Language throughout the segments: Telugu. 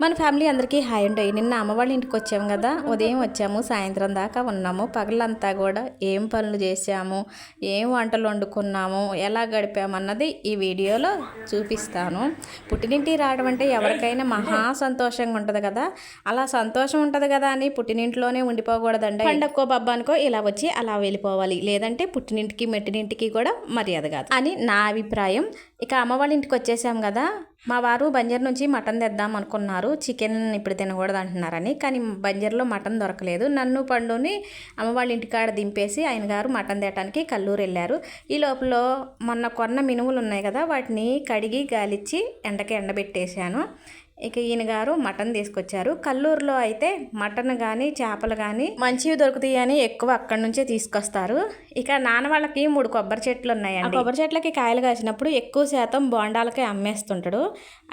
మన ఫ్యామిలీ అందరికీ హాయ్ అండి. నిన్న అమ్మ వాళ్ళ ఇంటికి వచ్చాము కదా. ఉదయం వచ్చాము సాయంత్రం దాకా ఉన్నాము. పగలంతా కూడా ఏం పనులు చేసాము ఏం వంటలు వండుకున్నాము ఎలా గడిపామన్నది ఈ వీడియోలో చూపిస్తాను. పుట్టినింటి రావడం అంటే ఎవరికైనా మహా సంతోషంగా ఉంటుంది కదా. అలా సంతోషం ఉంటుంది కదా అని పుట్టినింట్లోనే ఉండిపోకూడదండి. పండక్కో బబ్బానికో ఇలా వచ్చి అలా వెళ్ళిపోవాలి. లేదంటే పుట్టినింటికి మెట్టినింటికి కూడా మర్యాద కాదు. అని నా అభిప్రాయం. ఇక అమ్మ వాళ్ళ ఇంటికి వచ్చేసాం కదా మా వారు బంజర్ నుంచి మటన్ తెద్దాం అనుకున్నారు. చికెన్ ఇప్పుడు తినకూడదు అంటున్నారని కానీ బంజర్లో మటన్ దొరకలేదు. నన్ను పండుని అమ్మ వాళ్ళ ఇంటికాడ దింపేసి ఆయన గారు మటన్ తేయడానికి కల్లూరు వెళ్ళారు. ఈ లోపల మొన్న కొన్న మినుములు ఉన్నాయి కదా వాటిని కడిగి గాలిచ్చి ఎండకి ఎండబెట్టేశాను. ఇక ఈయన గారు మటన్ తీసుకొచ్చారు. కల్లూరులో అయితే మటన్ కానీ చేపలు కానీ మంచివి దొరుకుతాయి అని ఎక్కువ అక్కడి నుంచే తీసుకొస్తారు. ఇక నాన్న వాళ్ళకి మూడు కొబ్బరి చెట్లు ఉన్నాయండి. కొబ్బరి చెట్లకి కాయలు కాసినప్పుడు ఎక్కువ శాతం బోండాలకే అమ్మేస్తుంటాడు.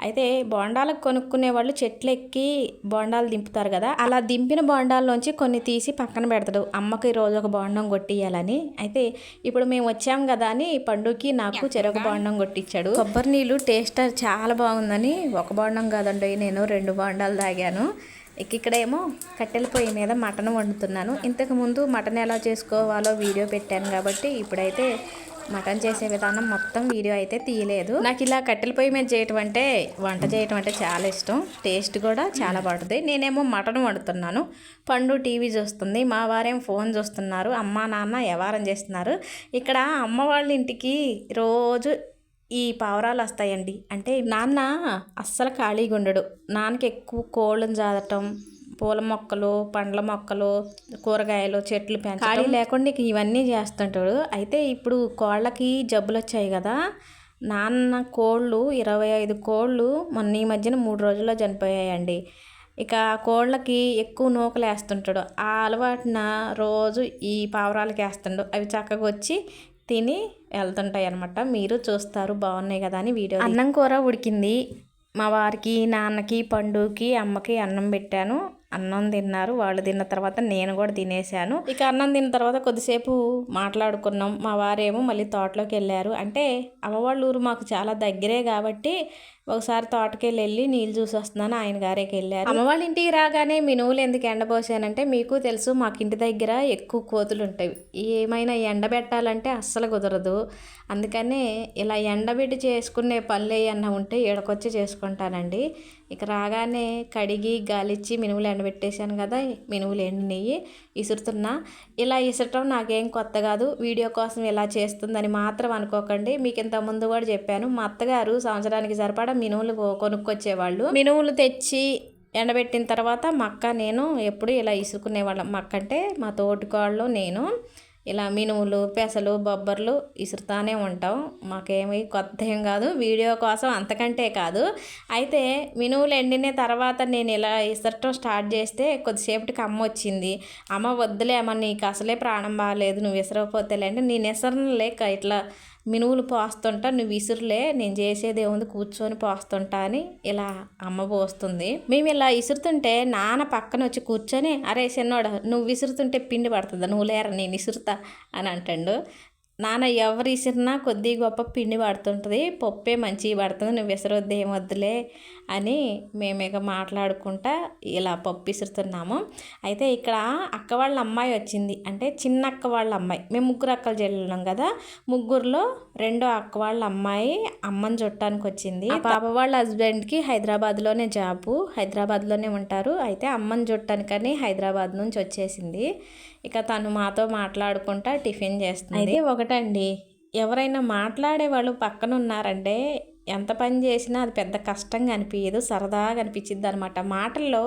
అయితే బోండాలకు కొనుక్కునే వాళ్ళు చెట్లు ఎక్కి బోండాలు దింపుతారు కదా అలా దింపిన బోండాల్లోంచి కొన్ని తీసి పక్కన పెడతాడు. అమ్మకి రోజు ఒక బోండం కొట్టియాలని అయితే ఇప్పుడు మేము వచ్చాం కదా అని పండుకి నాకు చెరొక బోండం కొట్టించాడు కొబ్బరి నీళ్ళు టేస్ట్ చాలా బాగుందని ఒక బోండం కాదండి నేను రెండు బాండాలు తాగాను. ఇక్కడేమో కట్టెల పొయ్యి మీద మటన్ వండుతున్నాను. ఇంతకు ముందు మటన్ ఎలా చేసుకోవాలో వీడియో పెట్టాను కాబట్టి ఇప్పుడైతే మటన్ చేసే విధానం మొత్తం వీడియో అయితే తీయలేదు. నాకు ఇలా కట్టెల పొయ్యి మీద చేయటం అంటే వంట చేయటం అంటే చాలా ఇష్టం. టేస్ట్ కూడా చాలా బాగుంటుంది. నేనేమో మటన్ వండుతున్నాను. పండు టీవీ చూస్తుంది. మా వారేం ఫోన్ చూస్తున్నారు. అమ్మ నాన్న వ్యవహారం చేస్తున్నారు. ఇక్కడ అమ్మ వాళ్ళ ఇంటికి రోజు ఈ పావురాలు వస్తాయండి. అంటే నాన్న అస్సలు ఖాళీగా ఉండడు. నాన్నకి ఎక్కువ కోళ్ళను చాదటం పూల మొక్కలు పండ్ల మొక్కలు కూరగాయలు చెట్లు పెంచడం ఖాళీ లేకుండా ఇవన్నీ చేస్తుంటాడు. అయితే ఇప్పుడు కోళ్ళకి జబ్బులు వచ్చాయి కదా. నాన్న కోళ్ళు ఇరవై ఐదు కోళ్ళు మొన్న ఈ మధ్యన మూడు రోజుల్లో చనిపోయాయండి. ఇక కోళ్ళకి ఎక్కువ నూకలు వేస్తుంటాడు ఆ అలవాటున రోజు ఈ పావురాలకి వేస్తుండు అవి చక్కగా వచ్చి తిని వెళ్తుంటాయి అనమాట మీరు చూస్తారు బాగున్నాయి కదా అని వీడియో అన్నం కూర ఉడికింది. మా వారికి నాన్నకి పండుకి అమ్మకి అన్నం పెట్టాను. అన్నం తిన్నారు. వాళ్ళు తిన్న తర్వాత నేను కూడా తినేసాను ఇక అన్నం తిన్న తర్వాత కొద్దిసేపు మాట్లాడుకున్నాం. మా వారేమో మళ్ళీ తోటలోకి వెళ్ళారు. అంటే అమ్మవాళ్ళ ఊరు మాకు చాలా దగ్గరే కాబట్టి ఒకసారి తోటకెళ్ళి వెళ్ళి నీళ్ళు చూసి వస్తున్నాను. ఆయన గారికి వెళ్ళారు. అమ్మవాళ్ళ ఇంటికి రాగానే మినువులు ఎందుకు ఎండబోసానంటే మీకు తెలుసు మాకు ఇంటి దగ్గర ఎక్కువ కోతులు ఉంటాయి. ఏమైనా ఎండబెట్టాలంటే అస్సలు కుదరదు. అందుకనే ఇలా ఎండబెట్టి చేసుకునే పనులు ఏమన్నా ఉంటే ఏడకొచ్చి చేసుకుంటానండి. ఇక రాగానే కడిగి గాలిచ్చి మినువులు ఎండబెట్టేశాను కదా మినువులు నెయ్యి ఇసురుతున్నా. ఇలా ఇసరటం నాకేం కొత్త కాదు. వీడియో కోసం ఇలా చేస్తుందని మాత్రం అనుకోకండి. మీకు ఇంత ముందు కూడా చెప్పాను మా అత్తగారు సంవత్సరానికి సరిపడా మినువులు కొనుక్కొచ్చేవాళ్ళు. మినువులు తెచ్చి ఎండబెట్టిన తర్వాత మక్క నేను ఎప్పుడు ఇలా ఇసుకునేవాళ్ళం మక్క అంటే మా తోటికోళ్ళు నేను. ఇలా మినుములు పెసలు బొబ్బర్లు ఇసురుతానే ఉంటాం. మాకేమి కొత్త ఏం కాదు. వీడియో కోసం అంతకంటే కాదు. అయితే మినువులు ఎండిన తర్వాత నేను ఇలా ఇసరటం స్టార్ట్ చేస్తే కొద్దిసేపటికి అమ్మ వచ్చింది. అమ్మ వద్దులే అమ్మ నీకు అసలే ప్రాణం బాగాలేదు నువ్వు ఇసరకపోతేలే అంటే నేను విసరను లేక ఇట్లా మినువులు పోస్తుంటా నువ్వు విసురులే నేను చేసేది ఏముంది కూర్చొని పోస్తుంటా అని ఇలా అమ్మ పోస్తుంది. మేము ఇలా విసురుతుంటే నాన్న పక్కన వచ్చి కూర్చొని అరే చిన్నోడ నువ్వు విసురుతుంటే పిండి పడుతుందా? నువ్వు లేరా నేను విసురుతా అని అంటాడు. నాన్న ఎవరు ఇసిరినా కొద్ది గొప్ప పిండి పడుతుంటుంది పప్పే మంచిగా పడుతుంది నువ్వు విసరొద్దు ఏం వద్దులే అని మేము ఇక మాట్లాడుకుంటా ఇలా పప్పు విసురుతున్నాము అయితే ఇక్కడ అక్క వాళ్ళ అమ్మాయి వచ్చింది. అంటే చిన్న అక్క వాళ్ళ అమ్మాయి. మేము ముగ్గురు అక్కలు చెల్లున్నాం కదా. ముగ్గురులో రెండో అక్క వాళ్ళ అమ్మాయి అమ్మని చుట్టానికి వచ్చింది. పాప వాళ్ళ హస్బెండ్కి హైదరాబాద్లోనే జాబు హైదరాబాద్లోనే ఉంటారు. అయితే అమ్మని చుట్టానికని హైదరాబాద్ నుంచి వచ్చేసింది. ఇక తను మాతో మాట్లాడుకుంటా టిఫిన్ చేస్తుంది. అయితే ఒకటండి ఎవరైనా మాట్లాడే వాళ్ళు పక్కన ఉన్నారంటే ఎంత పని చేసినా అది పెద్ద కష్టంగా అనిపించదు సరదాగా అనిపించింది అనమాట మాటల్లో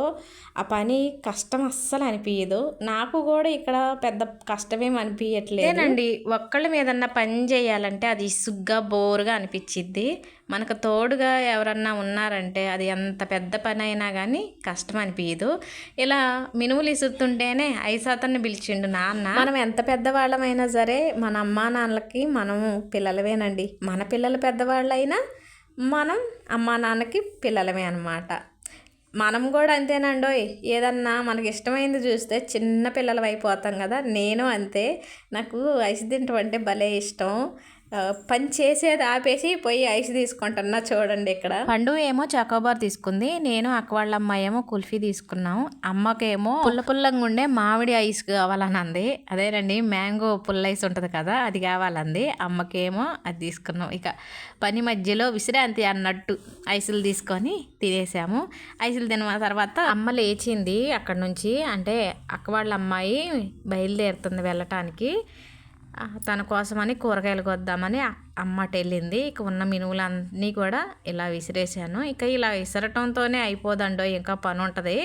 ఆ పని కష్టం అస్సలు అనిపించదు నాకు కూడా ఇక్కడ పెద్ద కష్టమేం అనిపించట్లేదండి ఒక్కళ్ళ మీదన్నా పని చేయాలంటే అది ఇసుగ్గా బోరుగా అనిపించిద్ది మనకు తోడుగా ఎవరన్నా ఉన్నారంటే అది ఎంత పెద్ద పని అయినా కానీ కష్టం అనిపించదు ఇలా మినుములు ఇసురుతుంటేనే ఐసాతన్ని పిలిచిండు నాన్న. మనం ఎంత పెద్దవాళ్ళమైనా సరే మన అమ్మా నాన్నలకి మనము పిల్లలవేనండి మన పిల్లలు పెద్దవాళ్ళైనా మనం అమ్మా నాన్నకి పిల్లలమే అనమాట మనం కూడా అంతేనండోయ్. ఏదన్నా మనకి ఇష్టమైంది చూస్తే చిన్న పిల్లలు అయిపోతాం కదా. నేను అంతే. నాకు ఐస్ తింటం అంటే భలే ఇష్టం. పని చేసేది ఆపేసి పోయి ఐస్ తీసుకుంటున్నా చూడండి ఇక్కడ. పండు ఏమో చకోబార్ తీసుకుంది నేను అక్క వాళ్ళ అమ్మాయి ఏమో కుల్ఫీ తీసుకున్నాం అమ్మకేమో పుల్ల పుల్లంగా ఉండే మామిడి ఐస్ కావాలని అంది అదేనండి మ్యాంగో పుల్ల ఐస్ ఉంటుంది కదా అది కావాలంది. అమ్మకేమో అది తీసుకున్నాం. ఇక పని మధ్యలో విశ్రాంతి అన్నట్టు ఐసులు తీసుకొని తినేసాము. ఐసులు తిన్న తర్వాత అమ్మ లేచింది అక్కడ నుంచి. అంటే అక్క వాళ్ళ అమ్మాయి బయలుదేరుతుంది వెళ్ళటానికి. తన కోసమని కూరగాయలు కొద్దామని అమ్మట వెళ్ళింది ఇక ఉన్న మినువులన్నీ కూడా ఇలా విసిరేసాను ఇక ఇలా విసరటంతోనే అయిపోదండో ఇంకా పని ఉంటుంది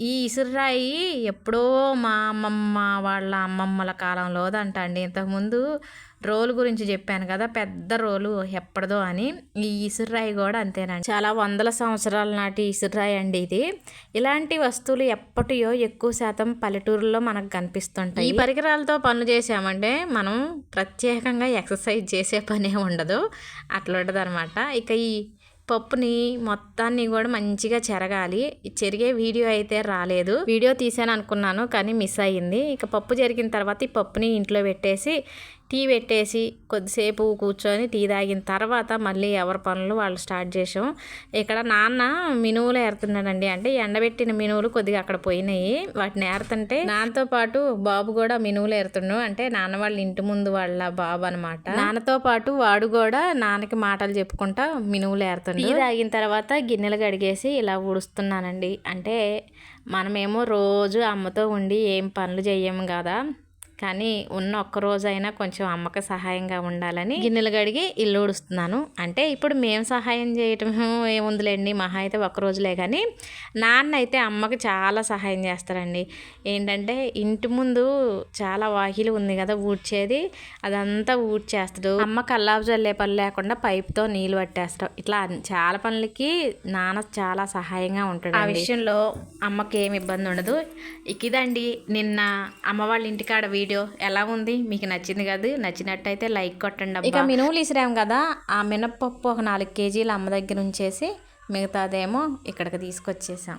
ఈ ఇసురాయి ఎప్పుడో మా అమ్మమ్మ వాళ్ళ అమ్మమ్మల కాలంలోదంట అండి. ఇంతకుముందు రోలు గురించి చెప్పాను కదా పెద్ద రోలు ఎప్పటిదో అని. ఈ ఇసురాయి కూడా అంతేనండి. చాలా వందల సంవత్సరాల నాటి ఇసురాయి అండి ఇది. ఇలాంటి వస్తువులు ఎప్పటియో ఎక్కువ శాతం పల్లెటూరులో మనకు కనిపిస్తుంటాయి. ఈ పరికరాలతో పనులు చేసామంటే మనం ప్రత్యేకంగా ఎక్సర్సైజ్ చేసే పనే ఉండదు. అట్లా ఉంటుంది ఇక ఈ పప్పుని మొత్తాన్ని కూడా మంచిగా చెరగాలి. చెరిగే వీడియో అయితే రాలేదు. వీడియో తీసాను అనుకున్నాను కానీ మిస్ అయ్యింది. ఇక పప్పు జరిగిన తర్వాత ఈ పప్పుని ఇంట్లో పెట్టేసి టీ పెట్టేసి కొద్దిసేపు కూర్చొని టీ తాగిన తర్వాత మళ్ళీ ఎవరి పనులు వాళ్ళు స్టార్ట్ చేసాం. ఇక్కడ నాన్న మినువులు ఏరుతున్నాడండి. అంటే ఎండబెట్టిన మినువులు కొద్దిగా అక్కడ పోయినాయి. వాటిని ఏరుతుంటే నాన్నతో పాటు బాబు కూడా మినువులు ఏరుతుండు అంటే నాన్న వాళ్ళ ఇంటి ముందు వాళ్ళ బాబు అనమాట నాన్నతో పాటు వాడు కూడా నాన్నకి మాటలు చెప్పుకుంటా మినువులు ఏరుతుండు. టీ తాగిన తర్వాత గిన్నెలు కడిగేసి ఇలా ఊడుస్తున్నానండి. అంటే మనమేమో రోజు అమ్మతో ఉండి ఏం పనులు చెయ్యము కదా. కానీ ఉన్న ఒక్క రోజైనా కొంచెం అమ్మకి సహాయంగా ఉండాలని గిన్నెలు కడిగి ఇల్లు ఊడుస్తున్నాను. అంటే ఇప్పుడు మేము సహాయం చేయటం ఏముందిలేండి మహా అయితే ఒక్క రోజులే కానీ నాన్న అయితే అమ్మకి చాలా సహాయం చేస్తారండి. ఏంటంటే ఇంటి ముందు చాలా వాకిలి ఉంది కదా ఊడ్చేది అదంతా ఊడ్చేస్తాడు. అమ్మ కల్లాపు చల్లే పని లేకుండా పైప్తో నీళ్ళు పట్టేస్తాడు. ఇట్లా చాలా పనులకి నాన్న చాలా సహాయంగా ఉంటాడు ఆ విషయంలో అమ్మకి ఏమి ఇబ్బంది ఉండదు ఇక ఇదండి నిన్న అమ్మ వాళ్ళ ఇంటికాడ వీడియో ఎలా ఉంది? మీకు నచ్చింది కదా. నచ్చినట్టయితే లైక్ కొట్టండి ఇక మినువులు ఇసిరాం కదా ఆ మినప్పప్పు ఒక నాలుగు కేజీలు అమ్మ దగ్గర ఉంచేసి మిగతాదేమో ఇక్కడికి తీసుకొచ్చేసాం.